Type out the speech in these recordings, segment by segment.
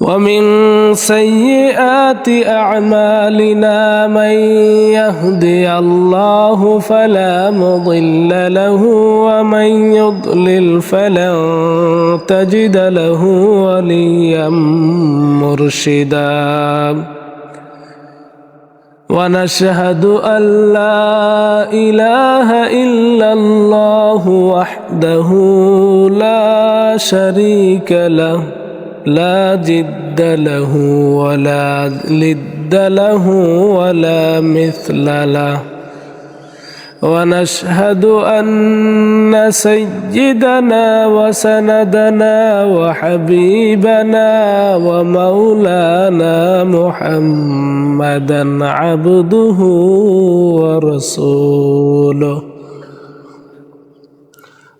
ومن سيئات أعمالنا من يهدي الله فلا مضل له ومن يضلل فلن تجد له وليا مرشدا. ونشهد أن لا إله إلا الله وحده لا شريك له. لا جد له ولا لد له ولا مثل له. ونشهد أن سيدنا وسندنا وحبيبنا ومولانا محمدا عبده ورسوله.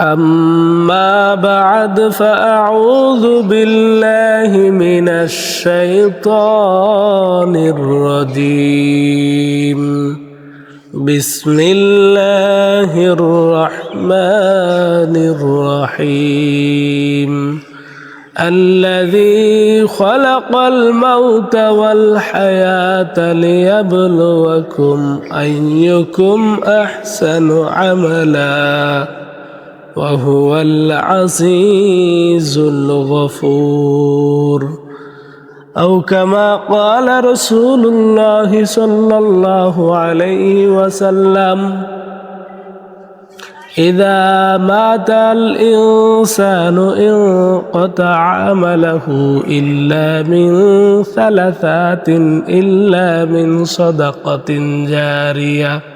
أما بعد فأعوذ بالله من الشيطان الرجيم. بسم الله الرحمن الرحيم. الذي خلق الموت والحياة ليبلوكم أيكم أحسن عملاً. وهو العزيز الغفور. أو كما قال رسول الله صلى الله عليه وسلم إذا مات الإنسان انقطع عمله إلا من ثلاثات إلا من صدقة جارية.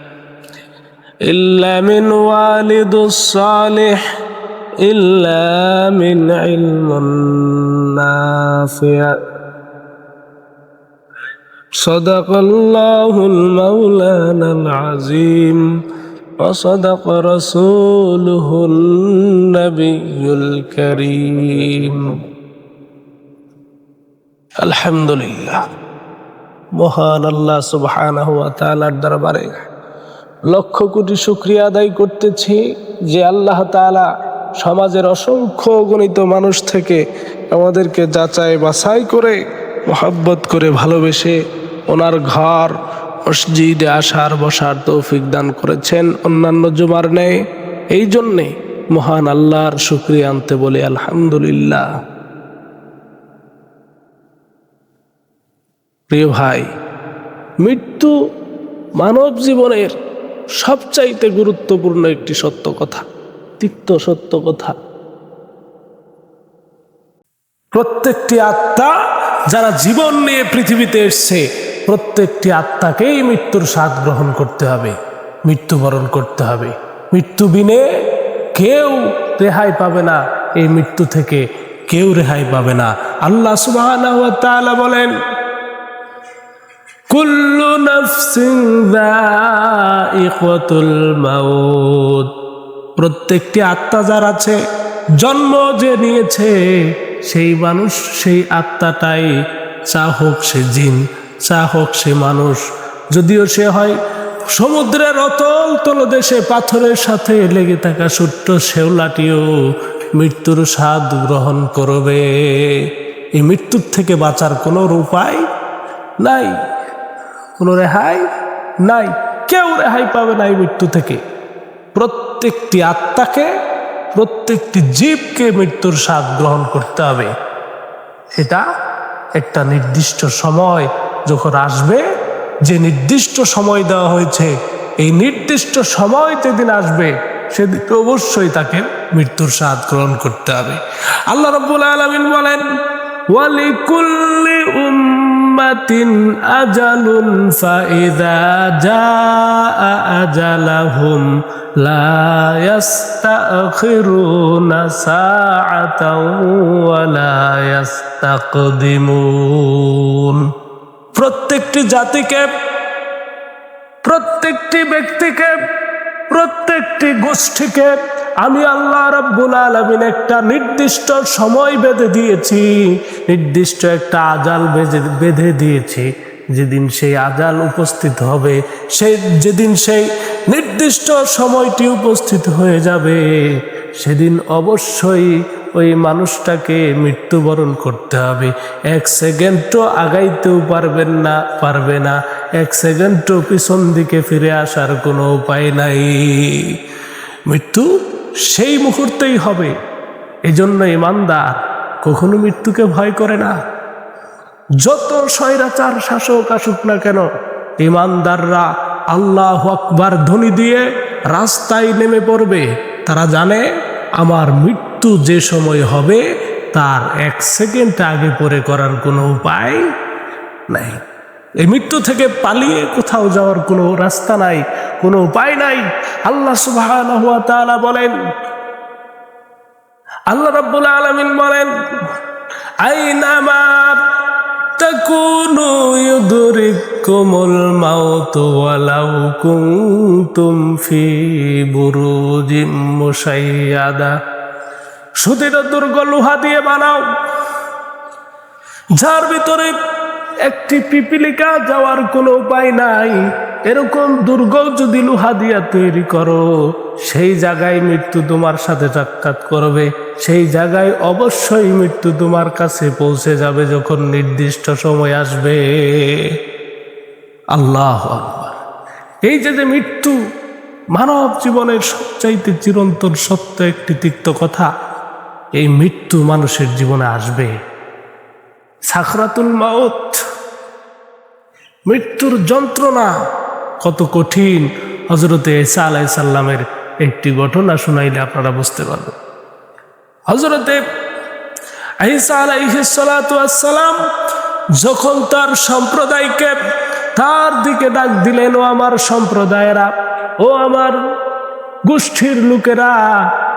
إلا من والد الصالح إلا من علم نافع صدق الله المولانا العظيم وصدق رسوله النبي الكريم الحمد لله মহান আল্লাহ সুবহানাহু ওয়া তাআলার দরবারে লক্ষ কোটি শুক্রিয়া আদায় করতেছি যে আল্লাহ তালা সমাজের অসংখ্য গণিত মানুষ থেকে আমাদেরকে যাচাই বাছাই করে, মোহাব্বত করে ভালোবেসে ওনার ঘর, মসজিদে আসার, বসার তৌফিক দান করেছেন অন্যান্য জুমার নেয় এই জন্যে মহান আল্লাহর শুক্রিয়া আনতে বলে আলহামদুলিল্লাহ। প্রিয় ভাই, মৃত্যু মানব জীবনের সবচাইতে গুরুত্বপূর্ণ একটি সত্য কথা, তিক্ত সত্য কথা। প্রত্যেকটি আত্মা যারা জীবন নিয়ে পৃথিবীতে এসছে, প্রত্যেকটি আত্মাকেই মৃত্যুর স্বাদ গ্রহণ করতে হবে, মৃত্যুবরণ করতে হবে। মৃত্যু বিনে কেউ রেহাই পাবে না, এই মৃত্যু থেকে কেউ রেহাই পাবে না। আল্লাহ সুবাহ বলেন কুল্লু যায়িকাতুল মাউত। প্রত্যেকটি আত্মা যার আছে, জন্ম যে নিয়েছে, সেই মানুষ, সেই আত্মাটাই চা হোক সে জিন চা হোক সে মানুষ। যদিও সে হয় সমুদ্রের অতল তলদেশে পাথরের সাথে লেগে থাকা ছোট্ট শেওলাটিও মৃত্যুর স্বাদ গ্রহণ করবে। এই মৃত্যুর থেকে বাঁচার কোনো উপায় নাই। কোনো রেহাই নাই। কেউ রেহাই পাবে না এই মৃত্যু থেকে। প্রত্যেকটি আত্মাকে, প্রত্যেকটি জীবকে মৃত্যুর স্বাদ গ্রহণ করতে হবে। সেটা একটা নির্দিষ্ট সময় যখন আসবে, যে নির্দিষ্ট সময় দেওয়া হয়েছে, এই নির্দিষ্ট সময় যেদিন আসবে, সেদিন অবশ্যই তাকে মৃত্যুর স্বাদ গ্রহণ করতে হবে। আল্লাহ রব্বুল আলমিন বলেন, ওয়ালিকুল্লি উম্মা উম্মাতিন আজালুন ফাইদা জাআ আজালাহুম লা ইয়াস্তাখিরুনা সাআতাও ওয়া লা ইয়াস্তাকদিমুন প্রত্যেকটি জাতিকে, প্রত্যেকটি ব্যক্তিকে, প্রত্যেকটি গোষ্ঠীকে আমি আল্লাহ রাব্বুল আলামিন একটা নির্দিষ্ট সময় বেঁধে দিয়েছি, নির্দিষ্ট একটা আজাল বেঁধে বেঁধে দিয়েছি। যেদিন সেই আজাল উপস্থিত হবে, সেই, যেদিন সেই নির্দিষ্ট সময়টি উপস্থিত হয়ে যাবে, সেদিন অবশ্যই ওই মানুষটাকে মৃত্যুবরণ করতে হবে। এক সেকেন্ডও আগাইতেও পারবেন না, পারবে না। এক সেকেন্ডও পিছন দিকে ফিরে আসার কোনো উপায় নাই। মৃত্যু সেই মুহূর্তেই হবে। এজন্য ইমানদার কখনো মৃত্যুকে ভয় করে না। যত স্বৈরাচার শাসক আসুক না কেন, ইমানদাররা আল্লাহ আকবার ধ্বনি দিয়ে রাস্তায় নেমে পড়বে। তারা জানে, আমার মৃত্যু যে সময় হবে, তার এক সেকেন্ড আগে পরে করার কোনো উপায় নাই। এই মৃত্যু থেকে পালিয়ে কোথাও যাওয়ার কোনো রাস্তা নাই, কোনো উপায় নাই। আল্লাহ সুবাহ বলেন, আল্লাহ রাব্বুল আলামিন বলেন আইনামা তাকুনু ইউদরিকুমুল মাউত ওয়ালাউ কুনতুম ফি বুরুজিম মুশাইয়াদা। সুদৃঢ় দুর্গ লোহা দিয়ে বানাও, যার ভিতরে একটি পিপিলিকা যাওয়ার কোনো উপায় নাই। এরকম দুর্গ যদি লোহা দিয়া তৈরি করো, সেই জায়গায় মৃত্যু তোমার সাথে সাক্ষাৎ করবে। সেই জায়গায় অবশ্যই মৃত্যু তোমার কাছে পৌঁছে যাবে যখন নির্দিষ্ট সময় আসবে। আল্লাহ এই যে যে মৃত্যু মানব জীবনের সবচাইতে চিরন্তন সত্য একটি তিক্ত কথা, এই মৃত্যু মানুষের জীবনে আসবে। সাখরাতুল মাউত। মৃত্যুর যন্ত্রণা। কত কঠিন। হজরতে এসা আলাই সাল্লামের একটি ঘটনা শুনাইলে আপনারা বুঝতে পারবেন। হজরতে যখন তার সম্প্রদায়কে তার দিকে ডাক দিলেন, ও আমার সম্প্রদায়েরা, ও আমার গোষ্ঠীর লোকেরা,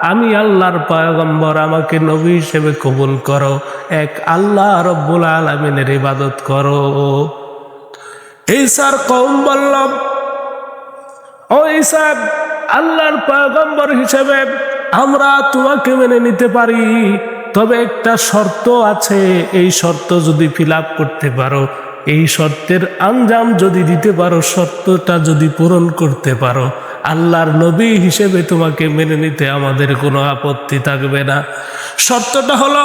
আমি আল্লাহর পয়গম্বর, আমাকে নবী হিসেবে কবুল করো, এক আল্লাহ রব্বুল আলমিনের ইবাদত করো। স্যার কম বললাম। ও ইসাব আল্লাহর পয়গম্বর হিসেবে আমরা তোমাকে মেনে নিতে পারি। তবে একটা শর্ত আছে, এই শর্ত যদি ফিল করতে পারো, এই শর্তের আঞ্জাম যদি দিতে পারো, শর্তটা যদি পূরণ করতে পারো, আল্লাহর নবী হিসেবে তোমাকে মেনে নিতে আমাদের কোনো আপত্তি থাকবে না। শর্তটা হলো,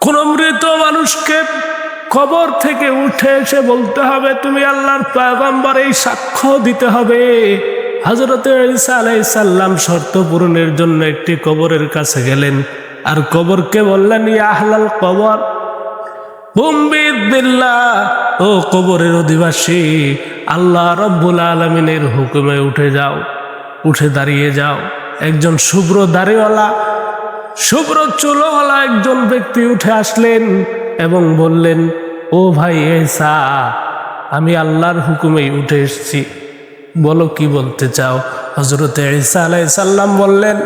কোন মৃত মানুষকে কবর থেকে উঠে এসে বলতে হবে, তুমি আল্লাহর পয়গম্বর, এই সাক্ষ্য দিতে হবে। হজরত ঈসা আলাইসাল্লাম শর্ত পূরণের জন্য একটি কবরের কাছে গেলেন। আর কবরকে বললেন আহলাল কবর ও কবরের অধিবাসী, আল্লাহ রব্বুল আলমিনের হুকুমে উঠে যাও, উঠে দাঁড়িয়ে যাও। একজন শুভ্র দাড়িওয়ালা, শুভ্র চুলোওয়ালা একজন ব্যক্তি উঠে আসলেন এবং বললেন ও ভাই এসা আমি আল্লাহর হুকুমেই উঠে এসেছি। বলো কি বলতে চাও? হজরত ঈসা আলাই সাল্লাম বললেন,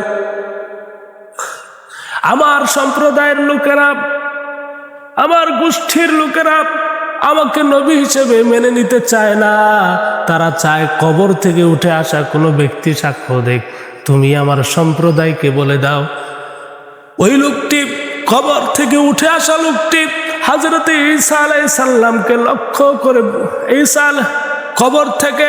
আমার সম্প্রদায়ের লোকেরা, আমার গোষ্ঠীর লোকেরা আমাকে নবী হিসেবে মেনে নিতে চায় না। তারা চায় কবর থেকে উঠে আসা কোনো ব্যক্তি সাক্ষ্য দেখ তুমি আমার সম্প্রদায়কে বলে দাও, ওই লোকটি কবর থেকে উঠে আসা লোকটি হাজরতে ঈসা আলাই সাল্লামকে লক্ষ্য করে ঈসা কবর থেকে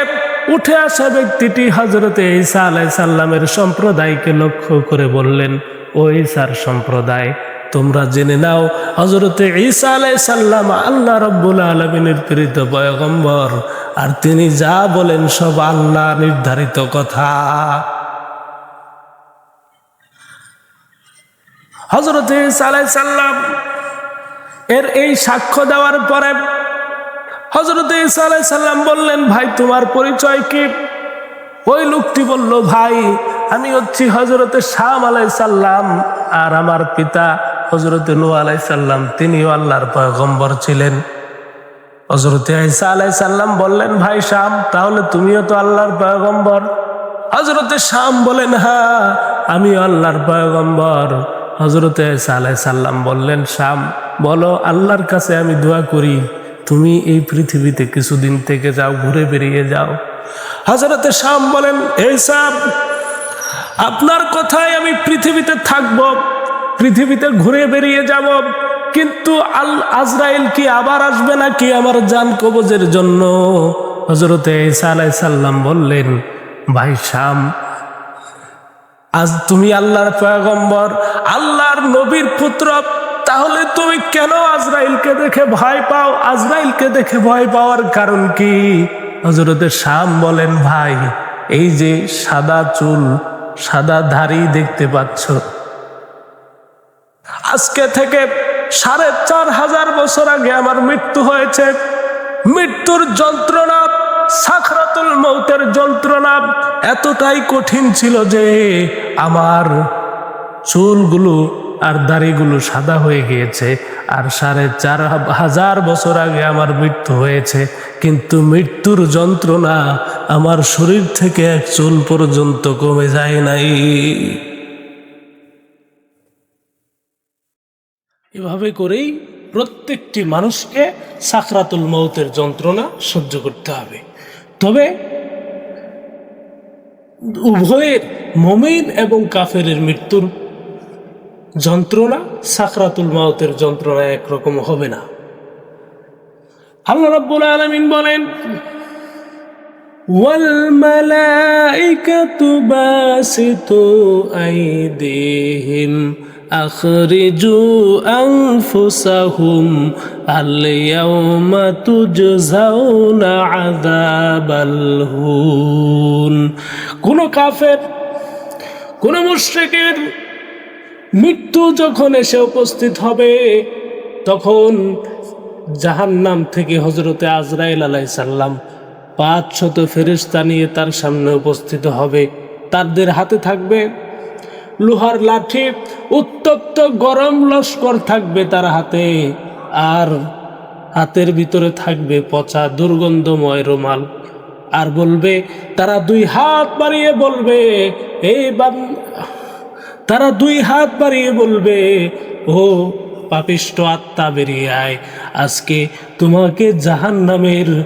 উঠে আসা ব্যক্তিটি হজরতে ঈসা আলাই সাল্লামের সম্প্রদায়কে লক্ষ্য করে বললেন, ও ঈসার সম্প্রদায়, তোমরা জেনে নাও হজরতে ঈসা আলাই সাল্লাম আল্লাহ রব্বুল আলমিনের প্রেরিত পয়গম্বর। আর তিনি যা বলেন সব আল্লাহ নির্ধারিত কথা। হজরত ঈসা আলাই সাল্লাম এর এই সাক্ষ্য দেওয়ার পরে হজরত আলাই সাল্লাম বললেন, ভাই, তোমার পরিচয় কি? ওই লোকটি বলল, ভাই, আমি হচ্ছি হজরতে শাম আলাই সাল্লাম আর আমার পিতা হজরত নু আলাইসাল্লাম তিনিও আল্লাহর পয়গম্বর ছিলেন। হজরত ঈসা আলাইসাল্লাম বললেন, ভাই শাম, তাহলে তুমিও তো আল্লাহর পয়গম্বর? হজরতে শাম বলেন হ্যাঁ আমি আল্লাহর পয়গম্বর। হজরতে ঈসা আলাইসাল্লাম বললেন, শাম বলো, আল্লাহর কাছে আমি দোয়া করি, তুমি এই পৃথিবীতে কিছুদিন থেকে যাও, ঘুরে বেরিয়ে যাও। হজরতে শাম বলেন, এই সাম আপনার কথায় আমি পৃথিবীতে থাকব, পৃথিবীতে ঘুরে বেরিয়ে যাব, কিন্তু আল আজরাইল কি আবার আসবে নাকি আমার জান কবজের জন্য? হজরতে ঈসা আলাই সাল্লাম বললেন, ভাই শাম, আজ তুমি আল্লাহর পয়গম্বর, আল্লাহর নবীর পুত্র তাহলে তুমি কেন আজরাইলকে দেখে ভয় পাও? আজরাইলকে দেখে ভয় পাওয়ার কারণ কি? হজরতে শাম বলেন, ভাই, এই যে সাদা চুল, সাদা ধারি দেখতে পাচ্ছ। আজকে থেকে সাড়ে চার হাজার বছর আগে আমার মৃত্যু হয়েছে। মৃত্যুর যন্ত্রণা সাখরাতুল মৌতের যন্ত্রণা এতটাই কঠিন ছিল যে আমার চুলগুলো আর দাড়িগুলো সাদা হয়ে গিয়েছে, আর সাড়ে চার হাজার বছর আগে আমার মৃত্যু হয়েছে। কিন্তু মৃত্যুর যন্ত্রণা আমার শরীর থেকে এক চুল পর্যন্ত কমে যায় নাই। এভাবে করেই প্রত্যেকটি মানুষকে সাকরাতুল মৌতের যন্ত্রণা সহ্য করতে হবে। তবে উভয়ের মমিন এবং কাফেরের মৃত্যুর যন্ত্রণা সাকরাতুল মাউতের যন্ত্রণা একরকম হবে না আল্লাহ রাব্বুল আলামিন বলেন والملائكة باسطوا أيديهم أخرجوا أنفسهم اليوم تجزون عذاب الهون কোন কাফের কোন মুশরিকের মৃত্যু যখন এসে উপস্থিত হবে, তখন জাহান্নাম থেকে হজরতে আজরাইল আলাইসাল্লাম পাঁচ শত ফেরিস্তা নিয়ে তার সামনে উপস্থিত হবে। তাদের হাতে থাকবে লোহার লাঠি, উত্তপ্ত গরম লস্কর থাকবে তার হাতে, আর হাতের ভিতরে থাকবে পচা দুর্গন্ধময় রুমাল। আর বলবে, তারা দুই হাত বাড়িয়ে বলবে এই বান তারা দুই হাত বাড়িয়ে বলবে ও পাপিষ্ট আত্মা বেরিয়ে আয়। আজকে তোমাকে জাহান নামের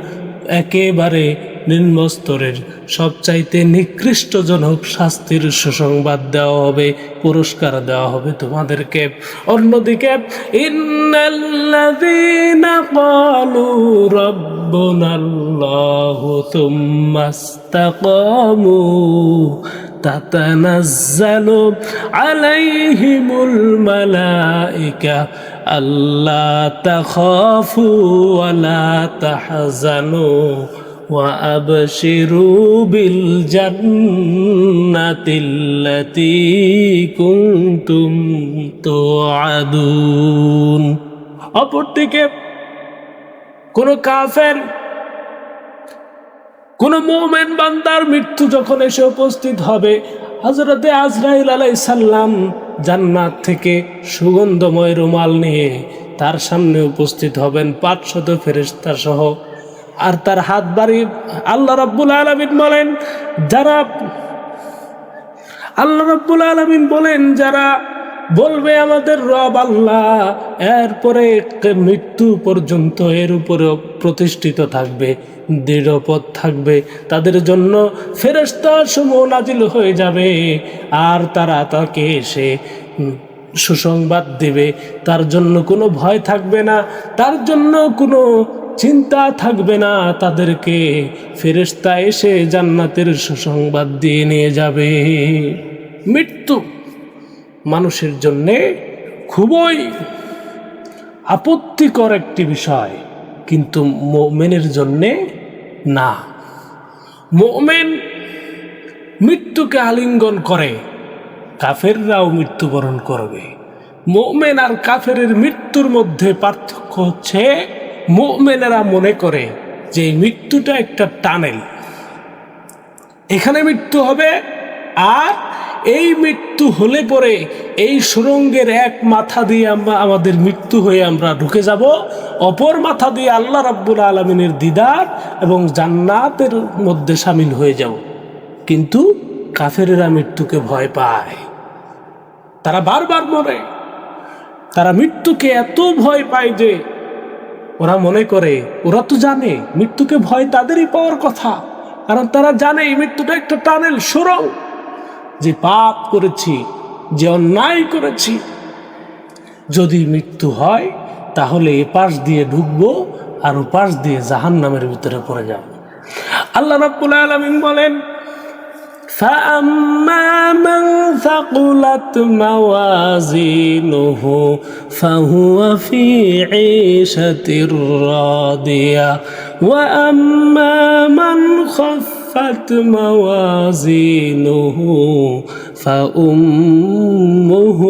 একেবারে নিম্নস্তরের, সবচাইতে নিকৃষ্টজনক শাস্তির সুসংবাদ দেওয়া হবে, পুরস্কার দেওয়া হবে তোমাদেরকে। অন্যদিকে, ইন্নাল্লাযীনা ক্বালু রাব্বুনাল্লাহু تتنزل عليهم الملائكة ألا تخافوا ولا تحزنوا وأبشروا بالجنة التي كنتم توعدون অপরদিকে কোন কাফের কোন মোমেন বান্দার মৃত্যু যখন এসে উপস্থিত হবে হজরতে আজরাইল আলাই সাল্লাম জান্নাত থেকে সুগন্ধময় রুমাল নিয়ে তার সামনে উপস্থিত হবেন পাঁচশত ফেরিস্তা সহ। আর তার হাত বাড়ি আল্লাহ রাব্বুল আলমিন বলেন, যারা আল্লাহ রাব্বুল আলমিন বলেন, যারা বলবে আমাদের রব আল্লাহ, এরপরে মৃত্যু পর্যন্ত এর উপরে প্রতিষ্ঠিত থাকবে দৃঢ়পদ থাকবে, তাদের জন্য ফেরস্তা সমূহ নাজিল হয়ে যাবে, আর তারা তাকে এসে সুসংবাদ দেবে। তার জন্য কোনো ভয় থাকবে না, তার জন্য কোনো চিন্তা থাকবে না, তাদেরকে ফেরেস্তা এসে জান্নাতের সুসংবাদ দিয়ে নিয়ে যাবে। মৃত্যু মানুষের জন্যে খুবই আপত্তিকর একটি বিষয়, কিন্তু মোমেনের জন্যে না। মোমেন মৃত্যুকে আলিঙ্গন করে, কাফেররাও মৃত্যুবরণ করবে। মোমেন আর কাফেরের মৃত্যুর মধ্যে পার্থক্য হচ্ছে, মোমেনেরা মনে করে যে মৃত্যুটা একটা টানেল। এখানে মৃত্যু হবে আর এই মৃত্যু হলে পরে এই সুরঙ্গের এক মাথা দিয়ে আমরা, আমাদের মৃত্যু হয়ে আমরা ঢুকে যাব। অপর মাথা দিয়ে আল্লাহ রাব্বুল আলমিনের দিদার এবং জান্নাতের মধ্যে সামিল হয়ে যাব। কিন্তু কাফেরেরা মৃত্যুকে ভয় পায়। তারা বারবার মরে। তারা মৃত্যুকে এত ভয় পায় যে ওরা মনে করে, ওরা তো জানে মৃত্যুকে ভয় তাদেরই পাওয়ার কথা। কারণ তারা জানে এই মৃত্যুটা একটা টানেল সুরং যে পাপ করেছি যে অন্যায় করেছি যদি মৃত্যু হয় তাহলে এ পাশ দিয়ে ঢুকবো আর ও পাশ দিয়ে জাহান নামের ভিতরে পড়ে যাব আল্লাহ রাব্বুল আলামিন বলেন فأما من ثقلت موازينه فهو في عيشة راضية وأما من خفت موازينه فأمه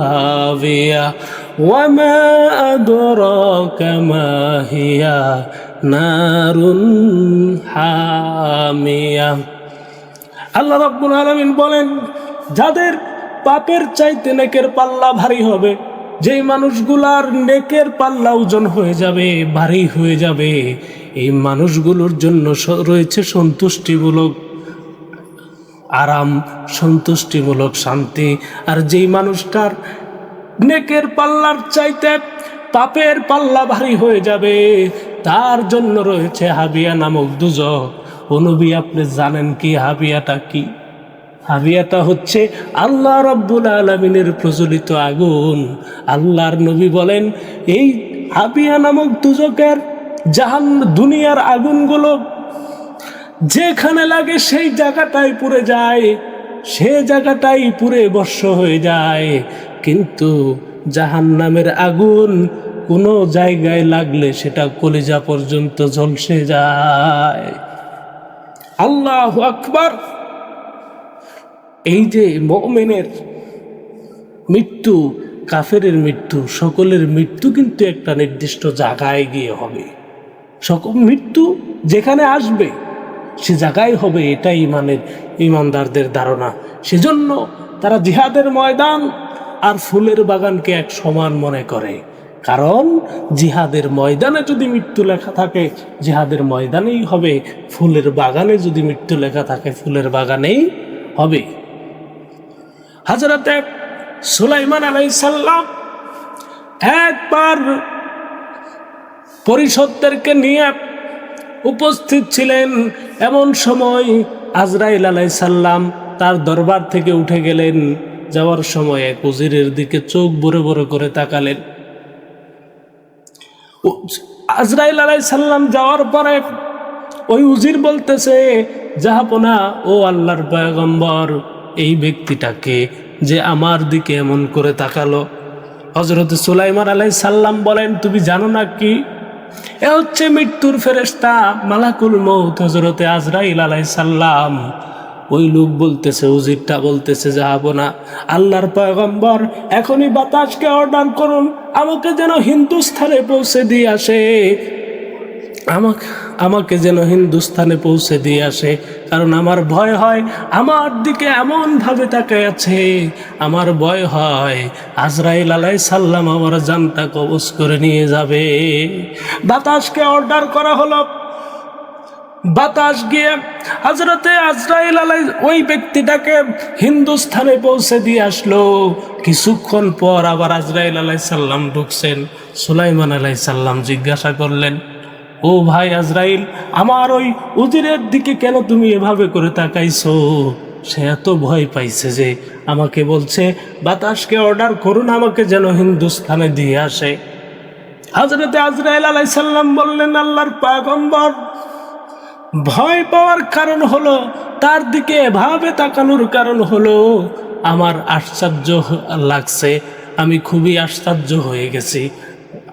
هاوية وما أدراك ما هي نار حامية আল্লাহ রাব্বুল আলামিন বলেন যাদের পাপের চাইতে নেকের পাল্লা ভারী হবে যেই মানুষগুলার নেকের পাল্লা ওজন হয়ে যাবে ভারী হয়ে যাবে এই মানুষগুলোর জন্য রয়েছে সন্তুষ্টিমূলক আরাম, সন্তুষ্টিমূলক শান্তি। আর যেই মানুষটার নেকের পাল্লার চাইতে পাপের পাল্লা ভারী হয়ে যাবে, তার জন্য রয়েছে হাবিয়া নামক দুজক। অনুবি আপনি জানেন কি হাবিয়াটা কি? হাবিয়াটা হচ্ছে আল্লাহ রব্বুল আলমিনের প্রচলিত আগুন। আল্লাহর নবী বলেন, এই হাবিয়া নামক দুজকের জাহান দুনিয়ার আগুনগুলো যেখানে লাগে সেই জায়গাটাই পুড়ে যায়, সে জায়গাটাই পুড়ে বর্ষ হয়ে যায়। কিন্তু জাহান নামের আগুন কোনো জায়গায় লাগলে সেটা কলিজা পর্যন্ত ঝলসে যায়। আল্লাহ আকবার। এই যে মমেনের মৃত্যু, কাফেরের মৃত্যু, সকলের মৃত্যু কিন্তু একটা নির্দিষ্ট জায়গায় গিয়ে হবে। সকল মৃত্যু যেখানে আসবে, সে জায়গায় হবে এটাই ইমানের, ইমানদারদের ধারণা। সেজন্য তারা জিহাদের ময়দান আর ফুলের বাগানকে এক সমান মনে করে। কারণ জিহাদের ময়দানে যদি মৃত্যু লেখা থাকে, জিহাদের ময়দানেই হবে, ফুলের বাগানে যদি মৃত্যু লেখা থাকে, ফুলের বাগানেই হবে। হাজরতে সুলাইমান আলাইসাল্লাম একবার পরিষদদেরকে নিয়ে উপস্থিত ছিলেন এমন সময় আজরাইল আলাই সাল্লাম তার দরবার থেকে উঠে গেলেন। যাওয়ার সময় এক উজিরের দিকে চোখ বড় বড় করে তাকালেন। আজরাইল আলাই সাল্লাম যাওয়ার পরে ওই উজির বলতেছে জাহাপনা ও আল্লাহর পয়গম্বর, এই ব্যক্তিটাকে যে আমার দিকে এমন করে তাকালো। হজরত সুলাইমান আলাই সাল্লাম বলেন, তুমি জানো না কি এ হচ্ছে মৃত্যুর ফেরেস্তা মালাকুল মৌত হজরতে আজরাইল আলাই সাল্লাম ওই লোক বলতেছে, উজিরটা বলতেছে যাব না, আল্লাহর পয়গম্বর, এখনই বাতাসকে অর্ডার করুন, আমাকে যেন হিন্দুস্থানে পৌঁছে দিয়ে আসে। আমাকে আমাকে যেন হিন্দুস্থানে পৌঁছে দিয়ে আসে। কারণ আমার ভয় হয়, আমার দিকে এমনভাবে তাকায় আছে। আমার ভয় হয়, আজরাইল আলাই সাল্লাম আমার জানটা কবজ করে নিয়ে যাবে। বাতাসকে অর্ডার করা হলো। বাতাস গিয়ে হজরতে আজরাইল আলাই ওই ব্যক্তিটাকে হিন্দুস্থানে পৌঁছে দিয়ে আসলো। কিছুক্ষণ পর আবার আজরাইল আলাই সাল্লাম ঢুকছেন। সুলাইমান আলাই সাল্লাম জিজ্ঞাসা করলেন ও ভাই আজরাইল, আমার ওই উজিরের দিকে কেন তুমি এভাবে করে তাকাইছো? সে এত ভয় পাইছে যে আমাকে বলছে, বাতাসকে অর্ডার করুন, আমাকে যেন হিন্দুস্থানে দিয়ে আসে। হজরতে আজরাইল আলাই সাল্লাম বললেন, আল্লাহর পাগম্বর, ভয় পাওয়ার কারণ হলো, তার দিকে এভাবে তাকানোর কারণ হলো, আমার আশ্চর্য লাগছে, আমি খুবই আশ্চর্য হয়ে গেছি।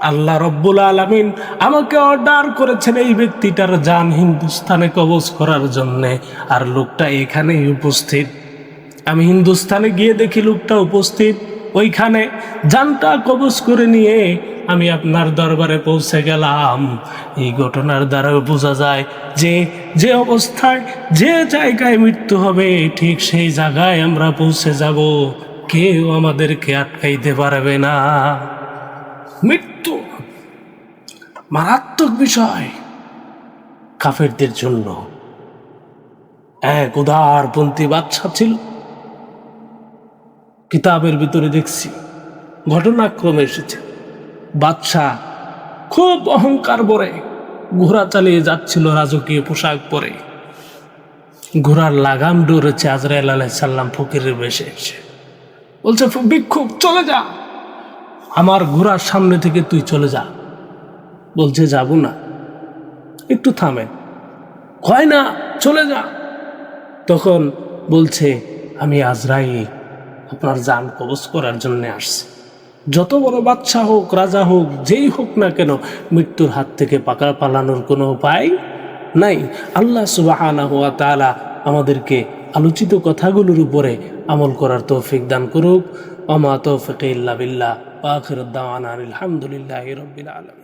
আল্লাহ রব্বুল আলমিন আমাকে অর্ডার করেছেন এই ব্যক্তিটার যান হিন্দুস্তানে কবজ করার জন্যে। আর লোকটা এখানেই উপস্থিত। আমি হিন্দুস্তানে গিয়ে দেখি লোকটা উপস্থিত। ওইখানে যানটা কবজ করে নিয়ে আমি আপনার দরবারে পৌঁছে গেলাম। এই ঘটনার দ্বারা বোঝা যায় যে যে অবস্থায় যে জায়গায় মৃত্যু হবে, ঠিক সেই জায়গায় আমরা পৌঁছে যাব। কেউ আমাদেরকে আটকাইতে পারবে না। মৃত্যু মারাত্মক বিষয়। কাফেরদের জন্য এক উদারপন্থী বাচ্চা ছিল। কিতাবের ভিতরে দেখছি, ঘটনাক্রমে এসেছে। বাদশাহ খুব অহংকার বরে ঘোড়া চালিয়ে যাচ্ছিল রাজকীয় পোশাক পরে। ঘোড়ার লাগাম ডরেছে আজরাইল আলাইসাল্লাম ফকিরের বেশে। এসে বলছে বিক্ষোভ চলে যা। আমার ঘোড়ার সামনে থেকে তুই চলে যা। বলছে, যাব না। একটু থামেন হয় না, চলে যা। তখন বলছে, আমি আজরাইল, আপনার যান কবজ করার জন্য আসছি। যত বড় বাচ্চা হোক, রাজা হোক, যেই হোক না কেন, মৃত্যুর হাত থেকে পাকা পালানোর কোনো উপায় নাই। আল্লাহ তালা আমাদেরকে আলোচিত কথাগুলোর উপরে আমল করার তৌফিক দান করুক। অমা তৌফিক ইল্লা বিল্লাহ। আলহামদুলিল্লাহ রবিল আলম